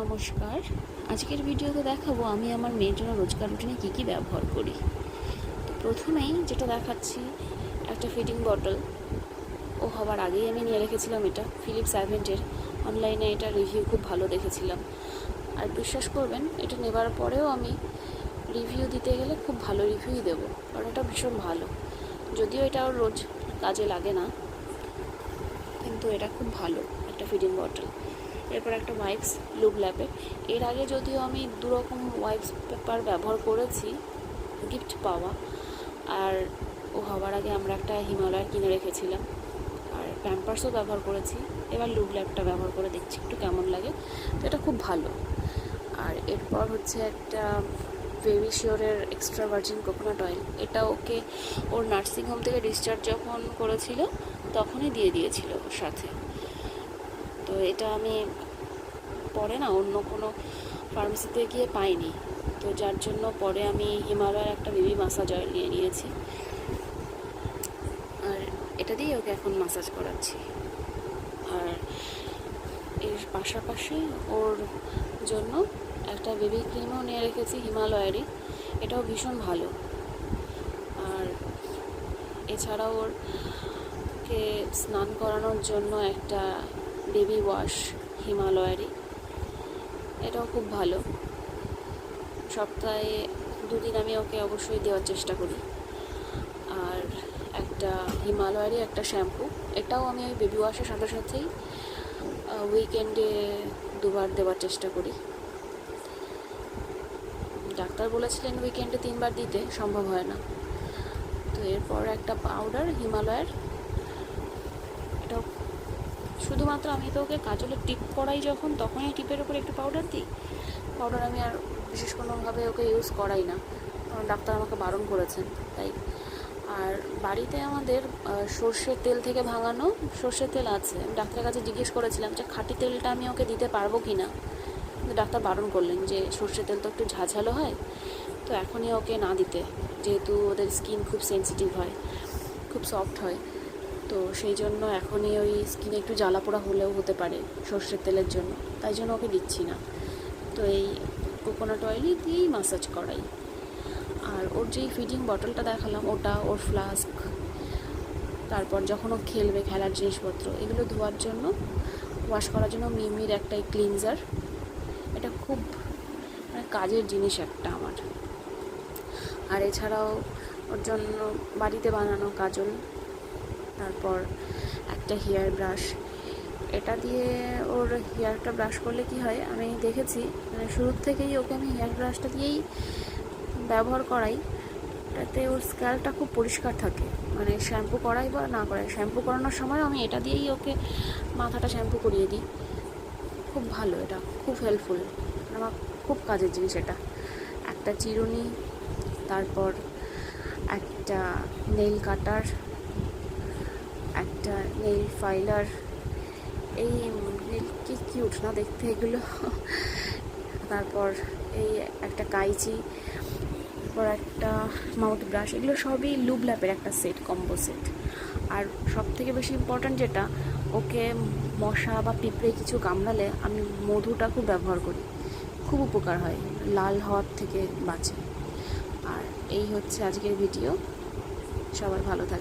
নমস্কার। আজকের ভিডিওতে দেখাবো আমি আমার মেয়ের জন্য রোজকার রুটিনে কী কী ব্যবহার করি। তো প্রথমেই যেটা দেখাচ্ছি, একটা ফিডিং বটল ও হবার আগেই আমি নিয়ে রেখেছিলাম এটা ফিলিপস অ্যাভেন্টের অনলাইনে এটা রিভিউ খুব ভালো দেখেছিলাম। আর বিশ্বাস করবেন, এটা নেবার পরেও আমি রিভিউ দিতে গেলে খুব ভালো রিভিউই দেবো, কারণ এটা ভীষণ ভালো। যদিও এটা রোজ কাজে লাগে না, কিন্তু এটা খুব ভালো, একটা ফিডিং বটল এরপর একটা ওয়াইপস লুব ল্যাপে এর আগে যদিও আমি দুরকম ওয়াইপস পেপার ব্যবহার করেছি গিফট পাওয়া, আর ও হওয়ার আগে আমরা একটা হিমালয় কিনে রেখেছিলাম। আর প্যাম্পার্সও ব্যবহার করেছি, এবার লুব ল্যাপটা ব্যবহার করে দেখছি একটু কেমন লাগে। তো এটা খুব ভালো। আর এরপর হচ্ছে একটা বেবি শিওরের এক্সট্রা ভার্জিন কোকোনাট অয়েল এটা ওকে ওর নার্সিং হোম থেকে ডিসচার্জ যখন করেছিল, তখনই দিয়ে দিয়েছিল ওর সাথে। তো এটা আমি পরে না, অন্য কোনো ফার্মেসিতে গিয়ে পাইনি। তো যার জন্য পরে আমি হিমালয়ের একটা বেবি মাসাজ অয়েল নিয়ে নিয়েছি। আর এটা দিয়ে ওকে এখন মাসাজ করাচ্ছি। আর এর পাশাপাশি ওর জন্য একটা বেবি ক্রিমও নিয়ে রেখেছি হিমালয়েরই। এটাও ভীষণ ভালো। আর এছাড়াও ওর কে স্নান করানোর জন্য একটা বেবি ওয়াশ হিমালয়েরই। এটাও খুব ভালো। সপ্তাহে দুদিন আমি ওকে অবশ্যই দেওয়ার চেষ্টা করি। আর একটা হিমালয়েরই একটা শ্যাম্পু, এটাও আমি ওই বেবি ওয়াশের সাথে সাথেই উইকেন্ডে দুবার দেওয়ার চেষ্টা করি। ডাক্তার বলেছিলেন উইকেন্ডে তিনবার দিতে, সম্ভব হয় না। তো এরপর একটা পাউডার হিমালয়ের শুধুমাত্র আমি তো ওকে কাজলে টিপ করাই যখন, তখনই টিপের উপর একটু পাউডার দিই। পাউডার আমি আর বিশেষ কোনোভাবে ওকে ইউজ করাই না। কারণ ডাক্তার আমাকে বারণ করেছেন, তাই। আর বাড়িতে আমাদের সর্ষের তেল থেকে ভাঙানো সর্ষের তেল আছে। ডাক্তারের কাছে জিজ্ঞেস করেছিলাম যে খাঁটি তেলটা আমি ওকে দিতে পারব কি না কিন্তু ডাক্তার বারণ করলেন যে সর্ষের তেল তো একটু ঝাঝালো হয়, তো এখনই ওকে না দিতে। যেহেতু ওদের স্কিন খুব সেনসিটিভ হয়, খুব সফট হয়। তো সেই জন্য এখনই ওই স্কিনে একটু জ্বালা পোড়া হলেও হতে পারে সর্ষের তেলের জন্য। তাই জন্য ওকে দিচ্ছি না। তো এই কোকোনাট অয়েলই দিয়েই মাসাজ করাই। আর ওর যেই ফিডিং বটলটা দেখালাম, ওটা, ওর ফ্লাস্ক তারপর যখন ও খেলবে খেলার জিনিসপত্র, এগুলো ধোয়ার জন্য ওয়াশ করার জন্য মিমির একটা ক্লিনজার এটা খুব মানে কাজের জিনিস একটা আমার। আর এছাড়াও ওর জন্য বাড়িতে বানানো কাজল। তারপর একটা হেয়ার ব্রাশ এটা দিয়ে ওর হেয়ারটা ব্রাশ করলে কি হয়? আমি দেখেছি মানে শুরুর থেকেই ওকে আমি হেয়ার ব্রাশটা দিয়েই ব্যবহার করাই। এটাতে ওর স্ক্যালটা খুব পরিষ্কার থাকে। মানে শ্যাম্পু করাই বা না করাই শ্যাম্পু করানোর সময় আমি এটা দিয়েই ওকে মাথাটা শ্যাম্পু করিয়ে দিই। খুব ভালো এটা, খুব হেল্পফুল আমার খুব কাজের জিনিস এটা। একটা চিরুনি, তারপর একটা নেইল কাটার নেইল ফাইলার এই কি কিউট না দেখতে এগুলো? তারপর এই একটা কাইচি, তারপর একটা মাউথ ব্রাশ এগুলো সবই লুব ল্যাপের একটা সেট কম্বো সেট আর সব থেকে বেশি ইম্পর্ট্যান্ট যেটা, ওকে মশা বা পিঁপড়ে কিছু কামড়ালে আমি মধুটা খুব ব্যবহার করি। খুব উপকার হয়, লাল হওয়ার থেকে বাঁচে। আর এই হচ্ছে আজকের ভিডিও সবাই ভালো থাকে